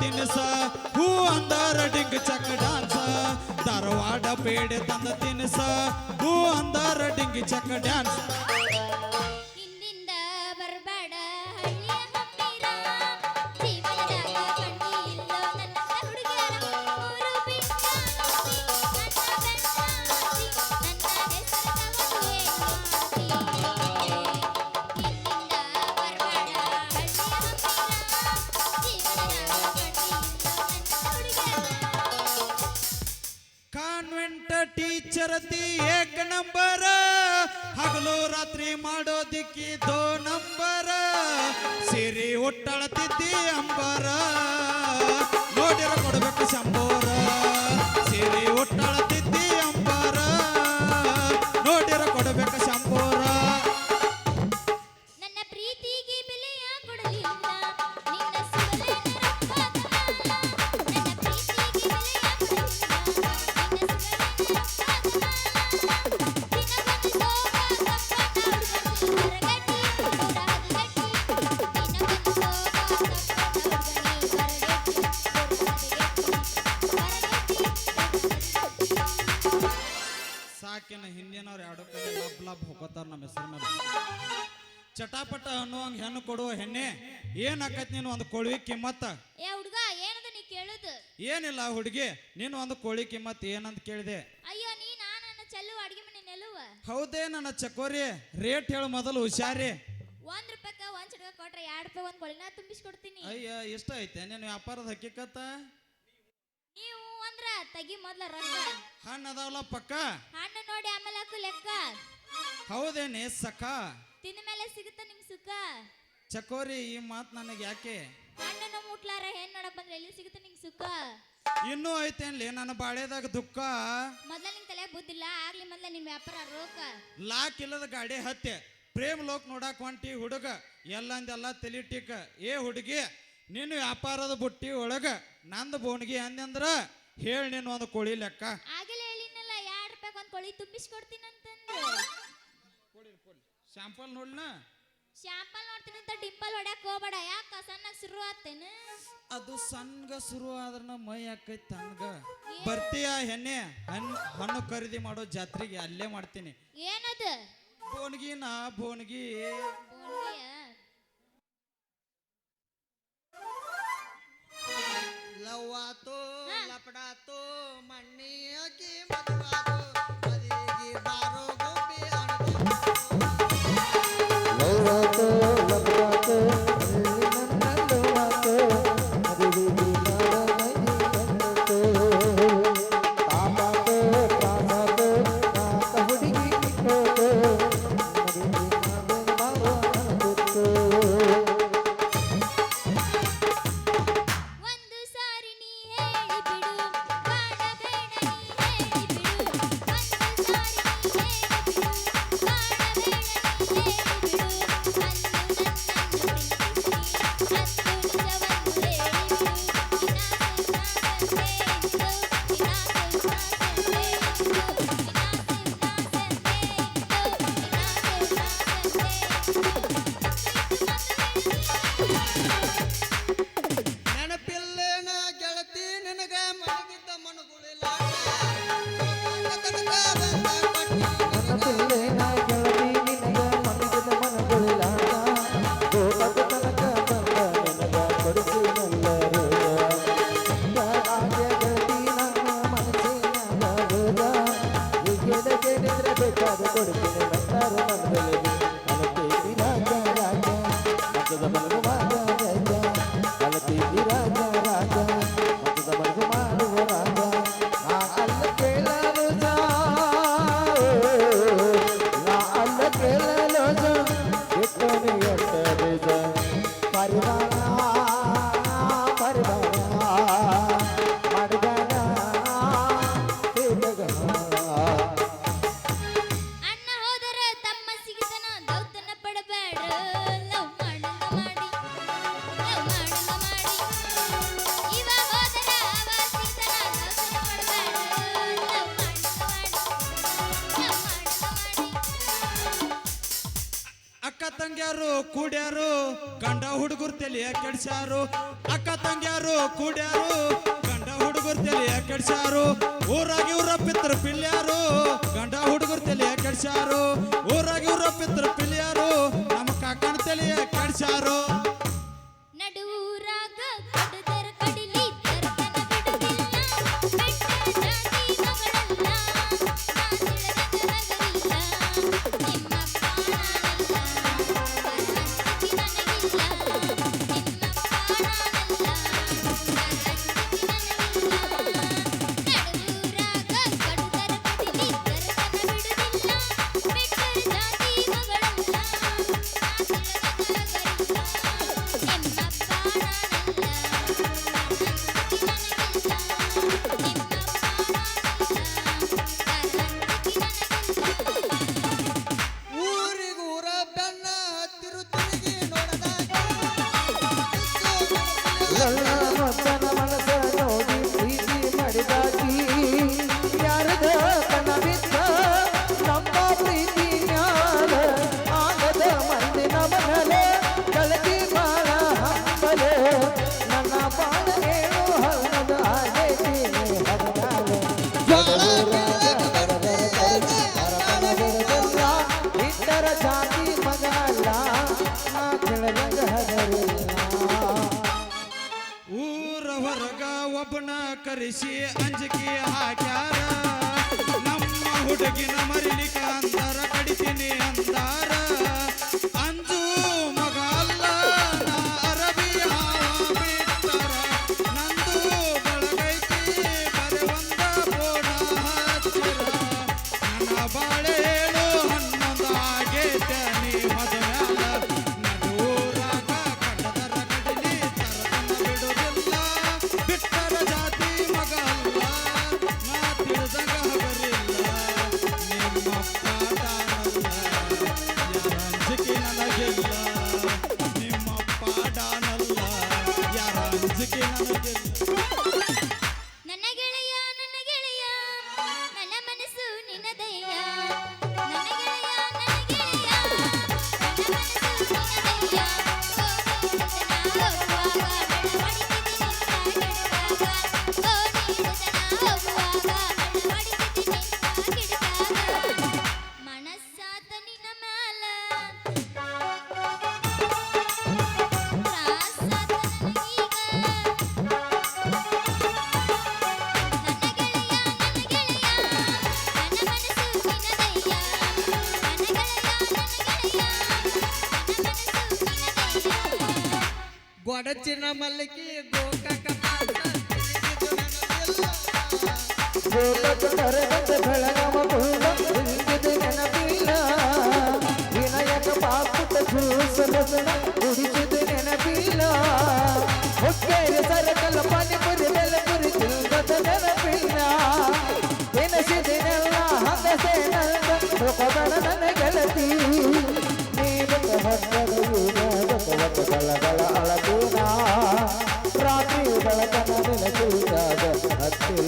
ತಿನ್ಸ ಹೂ ಅಂದರ ಡಿಂಗ್ ಚಕ್ ಡ್ಯಾನ್ಸ. ಧಾರವಾಡ ಪೇಡೆ ತಂದ ತಿನ್ಸ ಹೂ ಅಂದರ ಡಿಂಗ್ ಚಕ್ ಡ್ಯಾನ್ಸ್. ಅಂಬಾರ ಅಂಬರ. ನೋಡಿರ ಕೊಡಬೇಕು ಶಂಬೋರ ಕಿಮ್ಮತ್ತ? ಏ ಹುಡುಗ ಏನದ ನೀ ಕೇಳುದು? ಏನಿಲ್ಲ ಹುಡುಗಿ ನೀನು ಒಂದು ಕೋಳಿ ಕಿಮ್ಮತ್ ಏನಂತ ಕೇಳಿದೆ. ಅಯ್ಯೋ ನೀ ನನ್ನ ಚೆಲ್ಲು ಅಡಿಗೆ ಮನೆ ನೆಲುವ? ಹೌದೇ ನನ್ನ ಚಕೋರಿ ರೇಟ್ ಹೇಳು ಮೊದಲು ಹುಷಾರಿ. ಒಂದ್ ರೂಪಾಯಿ ಒಂದ್ ಚಿಡ್ಕ ಕೊಟ್ರೆ ಎರಡ್ ರೂಪಾಯಿ ಒಂದ್ ಕೊಳಿನ ತುಂಬಿಸ್ಕೊಡ್ತೀನಿ. ಅಯ್ಯ ಇಷ್ಟ ಐತೆ? ನೀನು ವ್ಯಾಪಾರದ ಹಕ್ಕಿಕತ್ತ? ನೀವು ಅಂದ್ರ ತಗಿ ಮೊದ್ಲ ರೊಕ್ಕ. ಹಣ್ಣು ಅದಾವಲ್ಲ ಪಕ್ಕ? ಹಣ್ಣು ನೋಡಿ ಆಮೇಲೆ ಹಾಕು ಲೆಕ್ಕ. ಹೌದೇನೆ ಸಖ. ತಿಂದ ಮೇಲೆ ಸಿಗುತ್ತ ನಿಮ್ ಸುಖ? ಚಕೋರಿ ಈ ಮಾತು ನನಗೆ ಯಾಕೆ? ಹಣ್ಣನ್ನು ಮುಟ್ಲಾರ ಏನು ನೋಡಕ್ ಬಂದ್ರೆ ಎಲ್ಲಿ ಸಿಗುತ್ತೆ ನಿಂಗೆ ಸುಖ? ಇನ್ನೂ ಐತೇನ್ಲಿ ನನ್ನ ಬಾಳೆದಾಗ ದುಃಖ. ಮೊದ್ಲ ನಿಂಗೆ ತಲೆ ಬುದ್ಧಿಲ್ಲ ಆಗ್ಲಿ ಮೊದ್ಲ ನಿನ್ ವ್ಯಾಪಾರ ರೋಕ. ಲಾಕ್ ಇಲ್ಲದ ಗಾಡಿ ಹತ್ತೆ ಪ್ರೇಮ್ ಲೋಕ್ ನೋಡಕ್ ಹೊಂಟಿ ಹುಡುಗ ಎಲ್ಲಂದೆಲ್ಲ ತಲಿ ಟಿಕ್. ಏ ಹುಡುಗಿ ನಿನ್ನ ವ್ಯಾಪಾರದ ಬುಟ್ಟಿ ಒಳಗ ನಂದ ಬೋನ್ಗಿ ಅಂದ್ರ ಹೇಳಿ ನೀನು ಒಂದು ಕೋಳಿ ಲೆಕ್ಕ. ಆಗಲೇ ಹೇಳಿನಲ್ಲ ಎರಡ್ ರೂಪಾಯಿ ಒಂದ್ ಕೋಳಿ ತುಂಬಿಸ್ಕೊಡ್ತೀನಿ ಅಂತಂದ್ರೆ ಶಾಂಪಲ್ ನೋಡ್ನ ಶಾಂಪಲ್ ನೋಡ್ತೀನಿ ಅಂತ ಡಿಂಪಲ್ ಹೊಡ್ಯಾಕ ಹೋಗ್ಬೇಡ. ಯಾಕ? ಸಣ್ಣ ಶುರು ಆತೇನು ಅದು ಸಣ್ಗ ಶುರು ಆದ್ರ ಮೈ ಆಕೈತಿ ತನ್ಗ ಬರ್ತೀಯ ಹೆಣ್ಣೆ? ಹಣ್ಣು ಹಣ್ಣು ಖರೀದಿ ಮಾಡೋ ಜಾತ್ರೆಗೆ ಅಲ್ಲೇ ಮಾಡ್ತೀನಿ. ಏನದು? ಬೋನ್ಗಿ ನಾ ಬೋನ್ಗಿ ಲವ್ ಲವ್ವಾತು ಹಾ. ಲಪಡಾತು ಮಣ್ಣಿ ಕೂಡ್ಯಾರು? ಗಂಡ ಹುಡುಗರು ತಲೆಯ ಕೆಡ್ಸ್ಯಾರು. ಅಕ್ಕ ತಂಗ್ಯಾರು ಕೂಡ್ಯಾರು? ಗಂಡ ಹುಡುಗರು ತಲೆಯ ಕೆಡ್ಸ್ಯಾರು. ಊರಾಗಿ ಊರ ಪಿತ್ರ ಪಿಲ್ಯಾರು ಗಂಡ ಹುಡುಗರು ತಲೆಯ ಕೆಡ್ಸ್ಯಾರು. ಊರಾಗಿ ಊರ ಪಿತ್ರ ಪಿಲ್ಯಾರು ನಮ್ಮ ಕಾಕನ ತಲೆಯ ಕೆಡ್ಸ್ಯಾರು. ডেকে না মারিলি কান? వచ్చినమల్ కి గోకక పాత్ర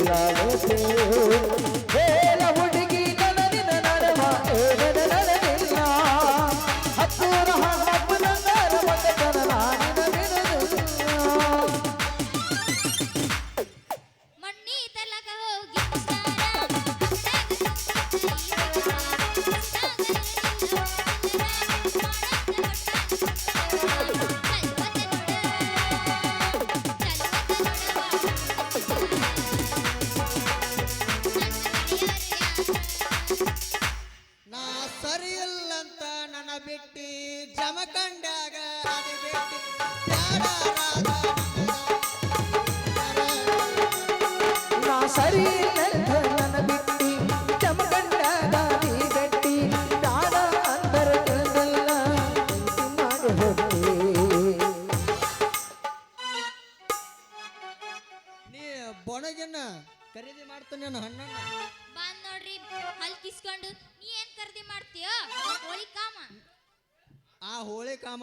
লাল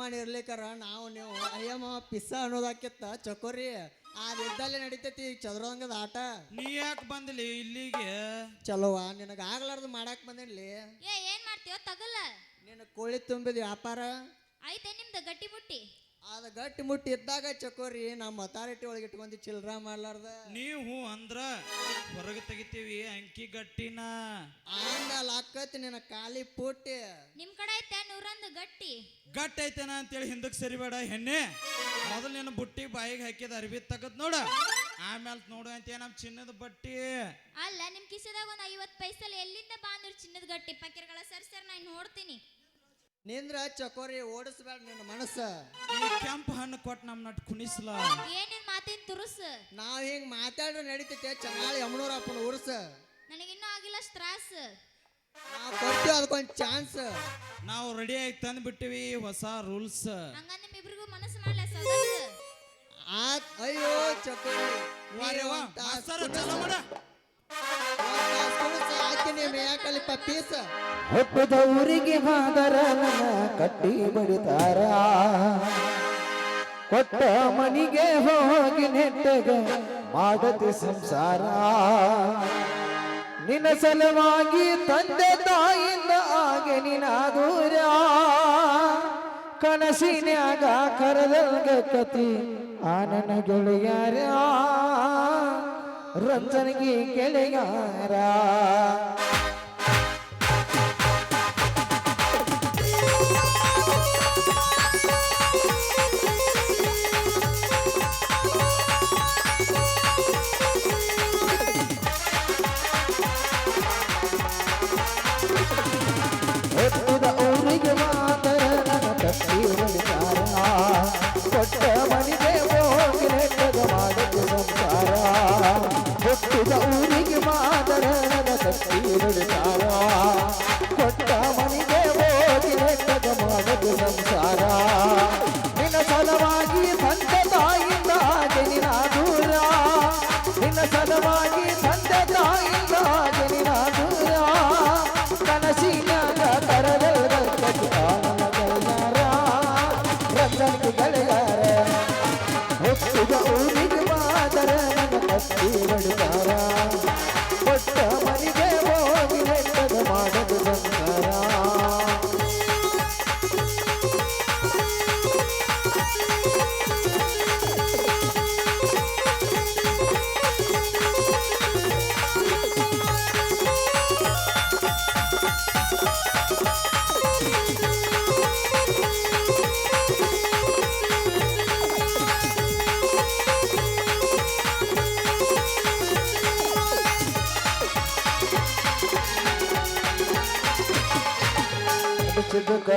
ಅಭಿಮಾನಿ ಇರ್ಲಿಕ್ಕಾರ ನಾವು ನೀವು ಅಯ್ಯಮ್ಮ ಪಿಸ್ಸಾ ಅನ್ನೋದಾಕಿತ್ತ ಚಕೋರಿ. ಆ ನಡೀತೈತಿ ಈಗ ಚದುರಂಗದ ಆಟ. ನೀ ಯಾಕೆ ಬಂದ್ಲಿ ಇಲ್ಲಿಗೆ? ಚಲೋವಾ ನಿನಗ ಆಗ್ಲಾರ್ದು ಮಾಡಾಕ್ ಬಂದಿರ್ಲಿ ಏ ಏನ್ ಮಾಡ್ತೀವ ತಗಲ್ಲ ನಿನ್ನ ಕೋಳಿ ತುಂಬಿದ ವ್ಯಾಪಾರ. ಆಯ್ತೇ ನಿಮ್ದು ಗಟ್ಟಿ ಮುಟ್ಟಿ. ಅದ ಗಟ್ಟಿ ಮುಟ್ಟಿ ಇದ್ದಾಗ ಚಕೋರಿ ನಮ್ಮ ಅಥಾರಿಟಿ ಒಳಗೆ ಇಟ್ಕೊಂಡಿ ಚಿಲ್ರ ಮಾಡ್ಲಾರ್ದ. ನೀವು ಅಂದ್ರ ಹೊರಗೆ ತೆಗಿತೀವಿ ಅಂಕಿ ಗಟ್ಟಿನ. ಆಮೇಲೆ ಹಾಕತ್ತಿ ನಿನ್ನ ಖಾಲಿ ಪುಟ್ಟಿ. ನಿಮ್ ಕಡೆ ನೂರೊಂದು ಗಟ್ಟಿ. ಗಟ್ಟಿ ಐತೇನ ಅಂತೇಳಿ ಹಿಂದಕ್ಕೆ ಸರಿಬೇಡ ಹೆಣ್ಣೆ. ಮೊದಲು ನಿನ್ನ ಬುಟ್ಟಿ ಬಾಯಿಗೆ ಹಾಕಿದ ಅರ್ಬಿ ತಗದ್ ನೋಡ. ಆಮೇಲೆ ನೋಡು ಅಂತ ನಮ್ಮ ಚಿನ್ನದ ಬಟ್ಟಿ. ಅಲ್ಲ ನಿಮ್ ಕಿಸೆದಾಗ ಒಂದ್ ಐವತ್ ಪೈಸಲ್ ಎಲ್ಲಿಂದ ಬಾಂದ್ರ ಚಿನ್ನದ ಗಟ್ಟಿ? ಪಕ್ಕಿರ್ಗಳ ಸರ್ ಸರ್ ನಾನು ನೋಡ್ತೀನಿ. ನಿಂದ್ರ ಚಕೋರಿ ಓಡಿಸ್ಬೇಡ ನಿನ್ನ ಮನಸ್ಸ. ಈ ಕೆಂಪು ಹಣ್ಣು ಕೊಟ್ಟು ನಮ್ಮ ನಟ್ ಕುಣಿಸ್ಲ. ಏನೇನ್ ಮಾತಿನ ತುರುಸು? ನಾವ್ ಹಿಂಗ್ ಮಾತಾಡ್ರೆ ನಡೀತೈತೆ ಚನ್ನಾಳಿ ಯಮನೂರಪ್ಪನ ಉರ್ಸ. ನನಗಿನ್ನೂ ಆಗಿಲ್ಲ ತ್ರಾಸ್. ನಾವ್ ಅದಕ್ಕೊಂದು ಅದಕ್ಕೊಂದ್ ಚಾನ್ಸ್ ನಾವು ರೆಡಿ ಆಗಿ ತಂದು ಬಿಟ್ಟಿವಿ ಹೊಸ ರೂಲ್ಸ್ ಹಂಗ ನಿಮ್ಮಿಬ್ರಿಗೂ ಮನಸ್ಸು ಮಾಡ್ಲ ಅಯ್ಯೋ ಚಕೋರಿ. ಪಪ್ಪೀಸ ಹುಟ್ಟದ ಊರಿಗೆ ಮಾದರ ನನ್ನ ಕಟ್ಟಿ ಬಡಿತಾರ. ಕೊಟ್ಟ ಮನಿಗೆ ಹೋಗಿ ನೆಟ್ಟಗ ಮಾಡತಿ ಸಂಸಾರ. ನಿನ್ನ ಸಲುವಾಗಿ ತಂದೆ ತಾಯಿಂದ ಆಗೆ ನಿನ ದೂರ ಕನಸಿನ್ಯಾಗ ಕರೆದಂಗ ಕತಿ ಆನನ ಗೆಳೆಯರ ರಂಜನಿಗೆ ಗೆಳೆಯಾರ.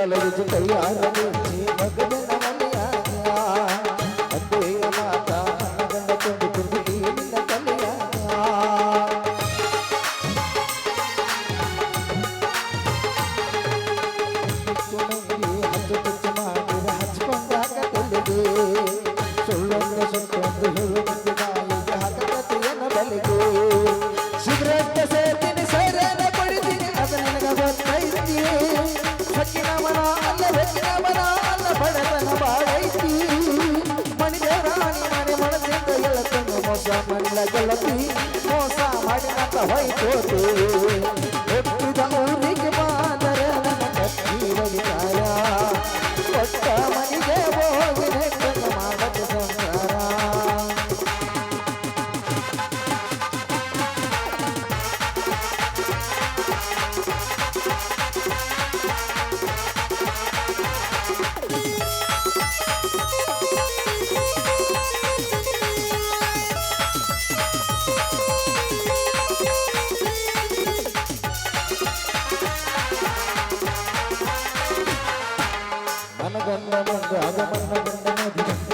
ಮುಚ್ಚಿದ ಕಾಲೇಜು ಕೈಯಾರ ಮನಗಂಡ ಮಂಗ ಆಗ ಮನಗಂಡ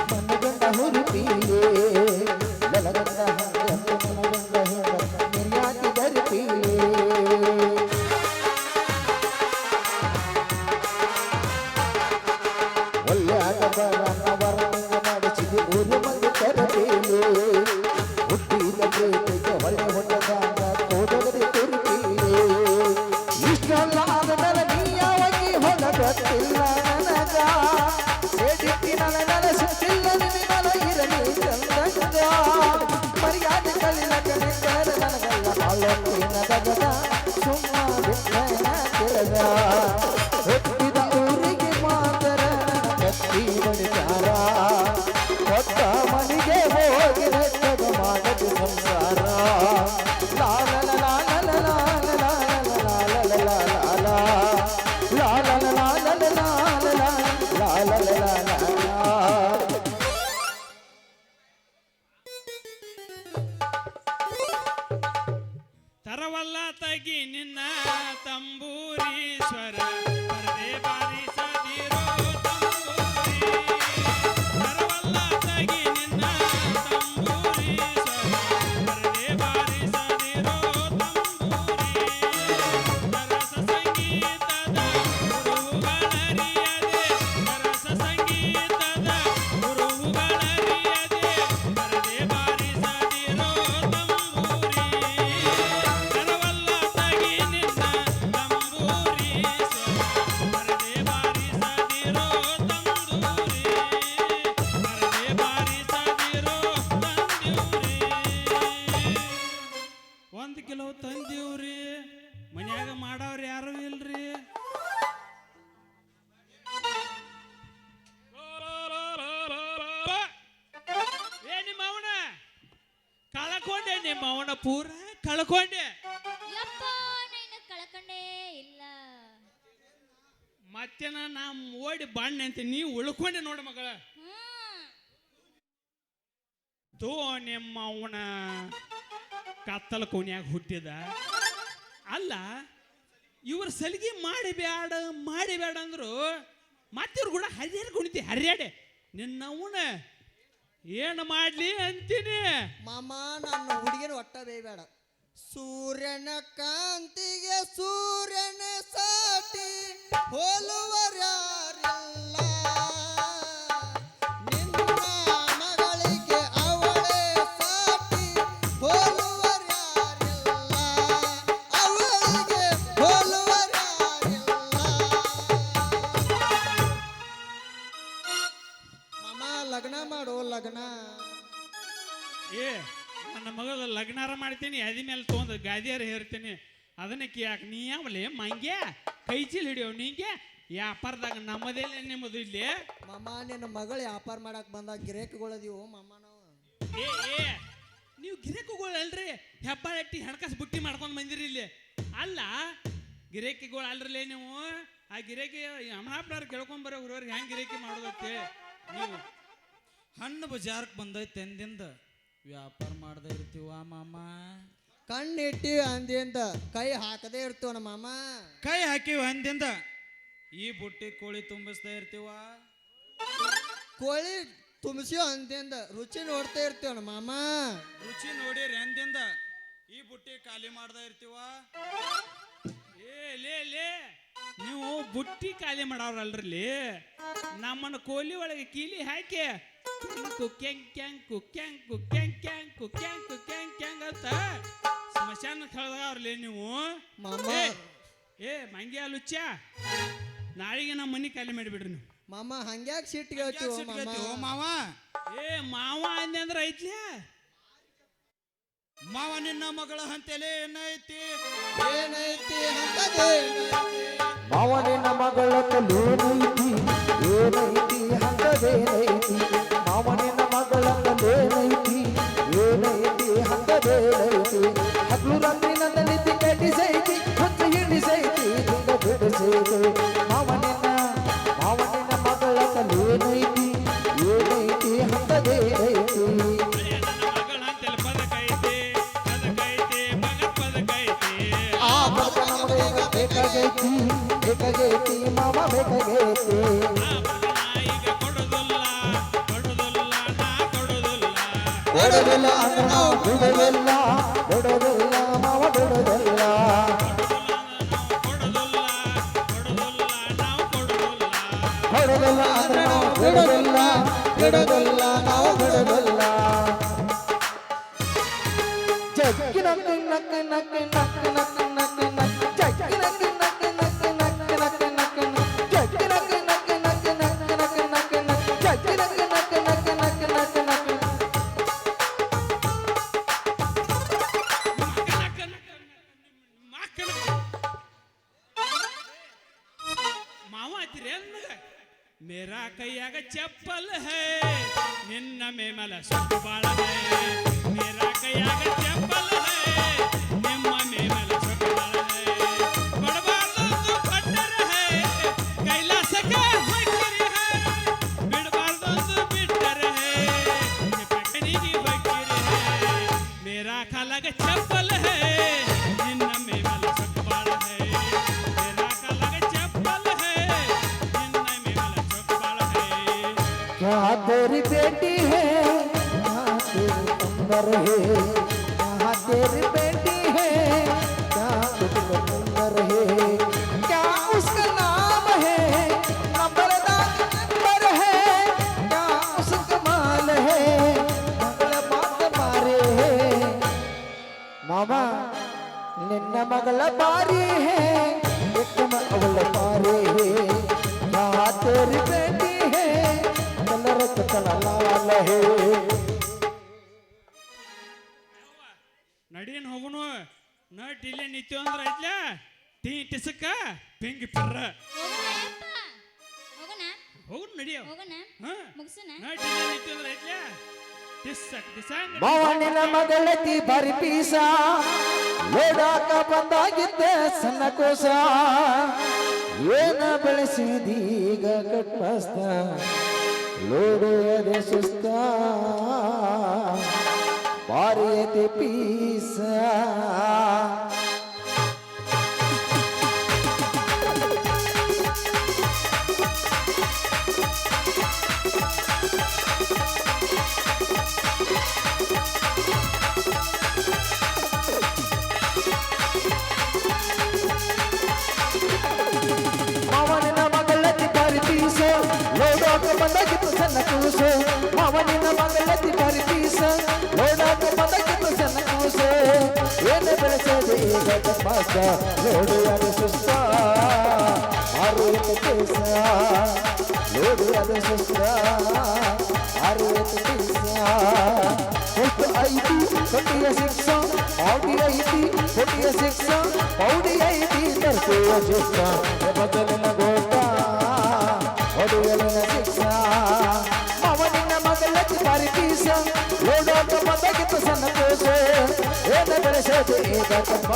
করুণা দেবতা ಮತ್ತೇನ ನಾ ಓಡಿ ಬಣ್ಣ ಅಂತ ನೀ ಉಳ್ಕೊಂಡೆ ನೋಡು ಮಗಳ. ತೋ ನಿಮ್ಮ ಅವನ ಕತ್ತಲ ಕೋನ್ಯಾಗ ಹುಟ್ಟಿದ. ಅಲ್ಲ, ಇವ್ರ ಸಲಿಗೆ ಮಾಡಿ ಬ್ಯಾಡ ಮಾಡಿ ಅಂದ್ರು ಮತ್ತಿವ್ರು ಕೂಡ ಹರಿಯಾಡಿ ಕುಣಿತಿ, ಹರಿಯಾಡೆ. ನಿನ್ನವನ ಏನು ಮಾಡ್ಲಿ ಅಂತೀನಿ? ಮಾಮ, ನನ್ನ ಹುಡುಗಿನ ಒಟ್ಟ ಬೇಯಬೇಡ ಸೂರ್ಯನ ಕಾಂತಿಗೆ ಸೂರ್ಯನ ಸಾಟಿ ಹೋಲುವರ್ಯಾರಿಲ್ಲ. ನಿನ್ನ ಮಗಳಿಗೆ ಅವಳೇ ಸಾಟಿ ಹೋಲುವರ್ಯಾರಿಲ್ಲ. ಅವಳಿಗೆ ಲಗ್ನ. ಏ ನನ್ನ ಮಗಳ ಲಗ್ನಾರ ಮಾಡ್ತೀನಿ ಅದಿ ಮೇಲೆ ತೊಗೊಂಡು ಗಾದಿಯಾರ ಹೇರ್ತೀನಿ. ಅದನ್ನಕ್ಕೆ ಯಾಕೆ ನೀ ಯಾವಲೆ? ಮಂಗೆ ಕೈ ಚೀಲ್ ಹಿಡಿಯೋ ನಿಂಗೆ ವ್ಯಾಪಾರದಾಗ ನಮ್ಮದೇಲೆ ನಿಮ್ಮದು ಇಲ್ಲಿ. ಮಾಮ ನಿನ್ನ ಮಗಳು ವ್ಯಾಪಾರ ಮಾಡಕ್ ಬಂದ ಗಿರೇಕ್ಗಳದೀವು ಮಾಮ ನಾವು? ಏ ಏ ನೀವು ಗಿರೇಕುಗಳಲ್ರಿ? ಅಲ್ರಿ ಹೆಬ್ಬಾಳ ಎಟ್ಟಿ ಹಣಕಾಸು ಬುಟ್ಟಿ ಮಾಡ್ಕೊಂಡು ಬಂದಿರಿ ಇಲ್ಲಿ. ಅಲ್ಲ ಗಿರೇಕಿಗಳು ಅಲ್ರಲ್ಲೇ ನೀವು? ಆ ಗಿರೇಕಿ ಅಮನಾಪ್ನವ್ರು ಕೇಳ್ಕೊಂಬರೋ ಹುಡುಗರಿಗೆ ಹೆಂಗೆ ಗಿರೇಕಿ ಮಾಡೋದಕ್ಕೆ ನೀವು. ಹಣ್ಣು ಬಜಾರ್ಕ್ ಬಂದೈತೆ ಎಂದಿಂದ? ವ್ಯಾಪಾರ ಮಾಡದೇ ಇರ್ತೀವ ಮಾಮ? ಕಣ್ಣಿಟ್ಟಿ ಅಂದಿಂದ ಕೈ ಹಾಕದೇ ಇರ್ತೇವನ ಮಾಮ? ಕೈ ಹಾಕಿವಿ ಅಂದಿಂದ ಈ ಬುಟ್ಟಿ ಕೋಳಿ ತುಂಬಿಸ್ತಾ ಇರ್ತೀವ? ಕೋಳಿ ತುಂಬಿಸಿ ಅಂದಿಂದ ರುಚಿ ನೋಡ್ತಾ ಇರ್ತೇವನ ಮಾಮ? ರುಚಿ ನೋಡಿರಿ ಅಂದಿಂದ ಈ ಬುಟ್ಟಿ ಖಾಲಿ ಮಾಡ್ತಾ ಇರ್ತೀವ? ಏ ಲೇ ಲೇ. ನೀವು ಬುಟ್ಟಿ ಖಾಲಿ ಮಾಡವ್ರಲ್ರಲ್ಲಿ ನಮ್ಮನ್ನ ಕೋಲಿ ಒಳಗೆ ಕೀಲಿ ಹಾಕಿ. ಕುಕ್ಯಾಂಗ್ ಕ್ಯಾಂಗ್ ಕೆಂಕು ಕುಕ್ಯಾಂಗ್ ಕ್ಯಾಂಗ್ ಕುಕ್ಯಾಂಗ್ ಕುಕ್ಯಾಂಗ್ ಕ್ಯಾಂಗ್ ಅಂತ. ಸ್ಮಶಾನ ಕಳೆದವ್ರಲ್ಲೇ ನೀವು? ಮಾಮ. ಏ, ಏ ಮಂಗ್ಯ ಲುಚ್ಚ ನಾಳೆಗೆ ನಮ್ಮ ಮನೆ ಖಾಲಿ ಮಾಡಿಬಿಡ್ರಿ ನೀವು. ಮಾಮ ಹಂಗ್ಯಾಕ್ ಸಿಟ್ ಹೇಳ್ತೀವೋ ಮಾಮ? ಮಾವ? ಏ ಮಾವ ಅಂದೆ ಅಂದ್ರೆ ಐತ್ಲೇ? ಮಾವ ನಿನ್ನ ಮಗಳ ಹಂತೆಲೆ ಏನೈತಿ? ಏನೈತಿ ಮಾವ ಮಾವನಿನ ಮಗಳ ಏನೈತಿ? ಹಂಗದೇನೈತಿ देखा लगे चप्पल है। ನಡೀನ್ ಹೋಗುನು? ನಟ್ ಇಲ್ಲೇ ನಿತ್ಯ ಅಂದ್ರ ಐತ್ಲ? ಟೀ ಟಿಸಕ್ಕ ಪಿಂಗ್ ಪಿರ್ರ. ಹೋಗುನ್? ನಡಿಯೋ ನಟ್ ಇಲ್ಲೇ ನಿತ್ಯ ಅಂದ್ರ ಐತ್ಲ? ತಿಸ್ಸಕ್ ದಿಸಂಗ್ ಮಾವನಿನ ಮಗಳತಿ ಬರಿ ಪೀಸ. ಓಡಾಕ ಬಂದಾಗಿದ್ದ ಸಣ್ಣ ಕೋಸ. ಏನ ಬೆಳೆಸಿದೀಗ ಕಟ್ಮಸ್ತ ಲೋಡುವುದೇ ಸುಸ್ತ. পারিয়েতে পিসা తమాషా లోడు అని సుస్తా అరువత తీసా లోడు అని సుస్తా అరువత తీసా కొట్టు ఐతి కొట్టియ శిక్ష పౌడి ఐతి కొట్టియ శిక్ష పౌడి ఐతి తర్కువ శిక్ష బదలిన గోట ఒడుగలిన శిక్ష. మవనిన మగలకి పరిపీస లోడోట మదగిత సన్న కోసే ಪ್ರೇಮ ಬೆಳೆಸದೆ ತಮ್ಮ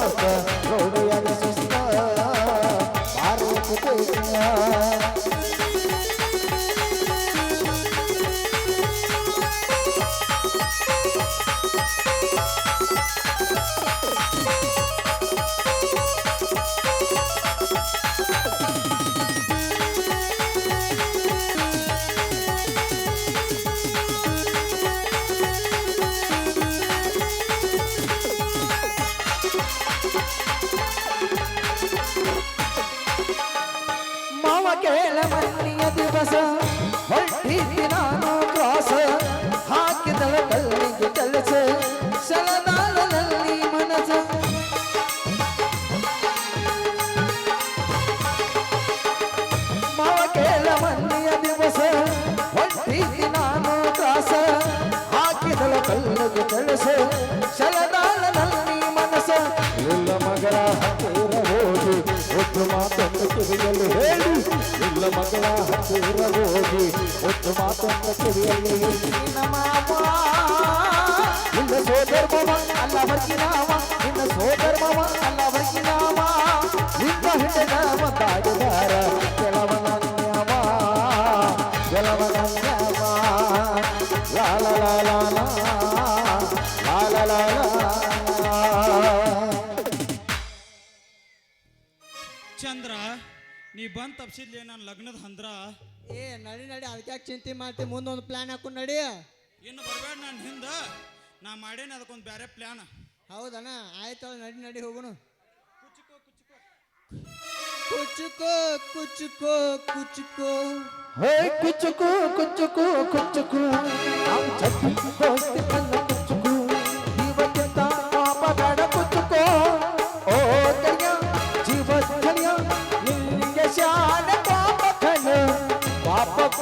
ಮಾವ ಕೇಳ ಮಣ್ಣಿಯ ದಿವಸ ಹೊಟ್ಟಿದ್ದಿ ನಾನು ಕ್ರಾಸ ಹಾಕಿದಳ ಕಲ್ಲಿಗೆ ಮನಸ. ಇಲ್ಲ ಮಗಳ ಹತ್ತಿರ ಹೋಗಿ, ಒಟ್ಟು ಮಾತನ್ನು ಕಿವಿಯಲ್ಲಿ ಹೇಳಿ. ಇಲ್ಲ ಮಗಳ ಹತ್ತಿರ ಹೋಗಿ, ಒಟ್ಟು ಮಾತನ್ನು ಕಿವಿಯಲ್ಲಿ ಮಾವ, ನಿನ್ನ ಸೋದರ ಮಾವ ಅಲ್ಲ ವರ್ಗಿನಾವ ನಿನ್ನ ಸೋದರ ಮಾವ ಅಲ್ಲ ವರ್ಗಿನಾವ ನಿನ್ನ ಹಿಡಿದ ಮತಾಡಿದಾರ ನೀ ಬಂದ್ ತಪ್ಸಿದ್ಲಿ ನನ್ನ ಲಗ್ನದ ಹಂದ್ರ? ಏ ನಡಿ ನಡಿ ಅದಕ್ಕೆ ಚಿಂತೆ ಮಾಡ್ತಿ? ಮುಂದೊಂದು ಪ್ಲಾನ್ ಹಾಕೊಂಡು ನಡಿ. ಇನ್ನು ಬರ್ಬೇಡ ನಾನು ಹಿಂದ. ನಾ ಮಾಡೇನಿ ಅದಕ್ಕೊಂದು ಬೇರೆ ಪ್ಲಾನ್ ಹೌದಣ್ಣ ಆಯ್ತಲ್ಲ ನಡಿ ನಡಿ ಹೋಗೋಣ. ಕುಚುಕೋ ಕುಚುಕೋ. ಕುಚುಕೋ ಹೇ ಕುಚುಕೋ ಕುಚುಕೋ ಕುಚುಕೋ. ನಮ್ ಚಟ್ಟಿ ದೋಸ್ತಿ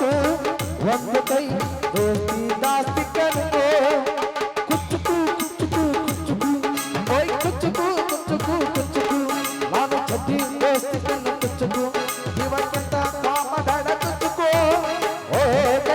वक्त वक्त दोस्ती दास्ती कर को